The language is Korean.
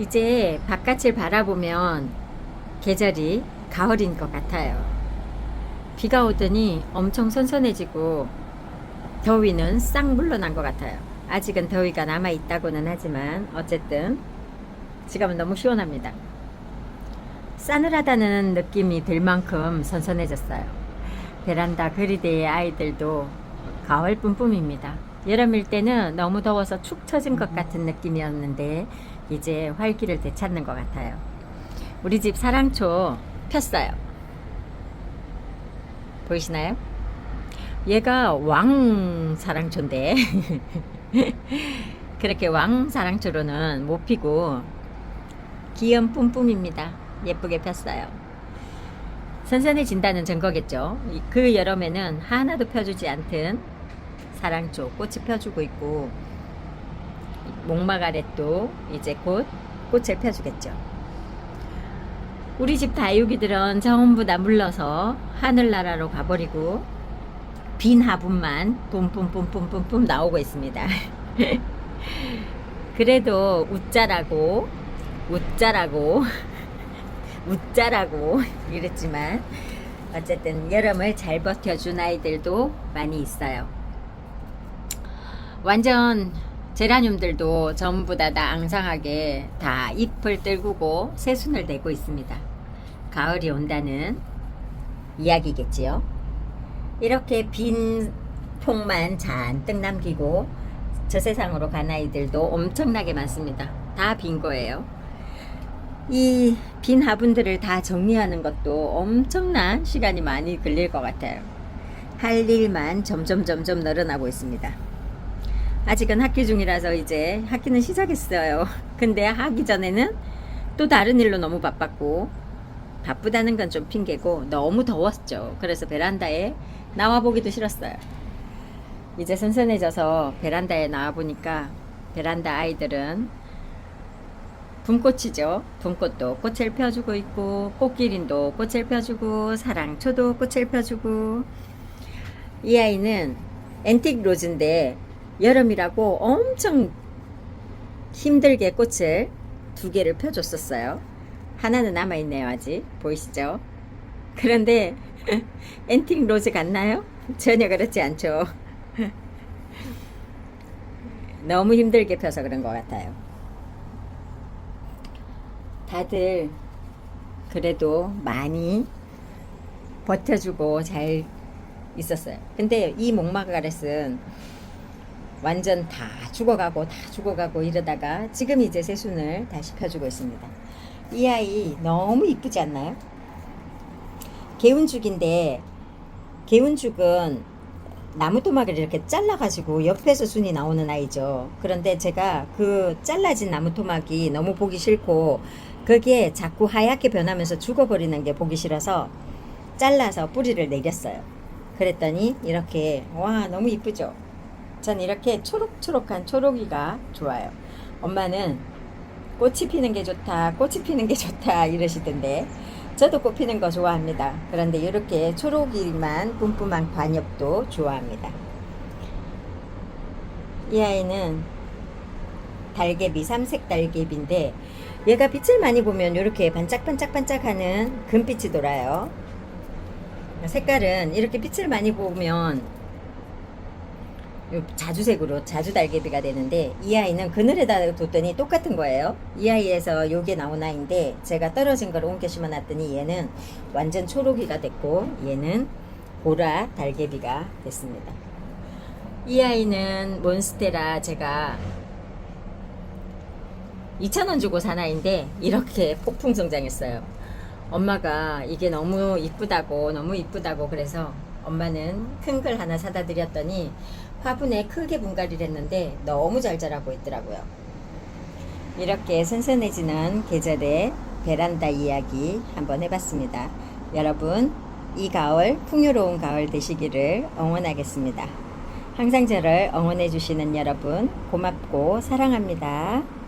이제 바깥을 바라보면 계절이 가을인 것 같아요. 비가 오더니 엄청 선선해지고 더위는 싹 물러난 것 같아요. 아직은 더위가 남아 있다고는 하지만 어쨌든 지금은 너무 시원합니다. 싸늘하다는 느낌이 들 만큼 선선해졌어요. 베란다 그리대의 아이들도 가을 뿜뿜입니다. 여름일 때는 너무 더워서 축 처진 것 같은 느낌이었는데 이제 활기를 되찾는 것 같아요. 우리 집 사랑초 폈어요. 보이시나요? 얘가 왕 사랑초인데 그렇게 왕 사랑초로는 못 피고 귀염 뿜뿜입니다. 예쁘게 폈어요. 선선해진다는 증거겠죠. 이- 그 여름에는 하나도 펴주지 않던 사랑초 꽃이 펴주고 있고 목마가렛도 이제 곧 꽃을 펴주겠죠. 우리 집 다육이들은 전부 다 물러서 하늘나라로 가버리고 빈 화분만 뿜뿜뿜뿜뿜뿜 나오고 있습니다. 그래도 웃자라고 웃자라고 웃자라고 이랬지만 어쨌든 여름을 잘 버텨준 아이들도 많이 있어요. 완전 제라늄들도 전부 다, 다 앙상하게 다 잎을 떨구고 새순을 내고 있습니다. 가을이 온다는 이야기겠지요. 이렇게 빈 통만 잔뜩 남기고 저 세상으로 간 아이들도 엄청나게 많습니다. 다 빈 거예요. 이 빈 화분들을 다 정리하는 것도 엄청난 시간이 많이 걸릴 것 같아요. 할 일만 점점 점점 늘어나고 있습니다. 아직은 학기 중이라서 이제 학기는 시작했어요. 근데 하기 전에는 또 다른 일로 너무 바빴고 바쁘다는 건 좀 핑계고 너무 더웠죠. 그래서 베란다에 나와 보기도 싫었어요. 이제 선선해져서 베란다에 나와 보니까 베란다 아이들은 봄꽃이죠. 봄꽃도 꽃을 펴주고 있고 꽃기린도 꽃을 펴주고 사랑초도 꽃을 펴주고 이 아이는 앤틱 로즈인데 여름이라고 엄청 힘들게 꽃을 두 개를 펴줬었어요. 하나는 남아있네요, 아직. 보이시죠? 그런데 앤틱 로즈 같나요? 전혀 그렇지 않죠. 너무 힘들게 펴서 그런 것 같아요. 다들 그래도 많이 버텨주고 잘 있었어요. 근데 이 목마가렛은 완전 다 죽어가고 다 죽어가고 이러다가 지금 이제 새순을 다시 펴주고 있습니다. 이 아이 너무 이쁘지 않나요? 개운죽인데 개운죽은 나무 토막을 이렇게 잘라가지고 옆에서 순이 나오는 아이죠. 그런데 제가 그 잘라진 나무 토막이 너무 보기 싫고 그게 자꾸 하얗게 변하면서 죽어버리는 게 보기 싫어서 잘라서 뿌리를 내렸어요. 그랬더니 이렇게 와 너무 이쁘죠. 전 이렇게 초록초록한 초록이가 좋아요. 엄마는 꽃이 피는 게 좋다, 꽃이 피는 게 좋다 이러시던데 저도 꽃 피는 거 좋아합니다. 그런데 이렇게 초록이만 뿜뿜한 관엽도 좋아합니다. 이 아이는 달개비, 삼색 달개비인데 얘가 빛을 많이 보면 이렇게 반짝반짝반짝하는 금빛이 돌아요. 색깔은 이렇게 빛을 많이 보면 요 자주색으로 자주 달개비가 되는데 이 아이는 그늘에다 뒀더니 똑같은 거예요. 이 아이에서 요게 나온 아이인데 제가 떨어진 걸 옮겨 심어놨더니 얘는 완전 초록이가 됐고 얘는 보라 달개비가 됐습니다. 이 아이는 몬스테라 제가 2,000원 주고 산 아이인데 이렇게 폭풍 성장했어요. 엄마가 이게 너무 이쁘다고 너무 이쁘다고 그래서 엄마는 큰 걸 하나 사다 드렸더니 화분에 크게 분갈이를 했는데 너무 잘 자라고 있더라고요. 이렇게 선선해지는 계절의 베란다 이야기 한번 해봤습니다. 여러분, 이 가을 풍요로운 가을 되시기를 응원하겠습니다. 항상 저를 응원해 주시는 여러분, 고맙고 사랑합니다.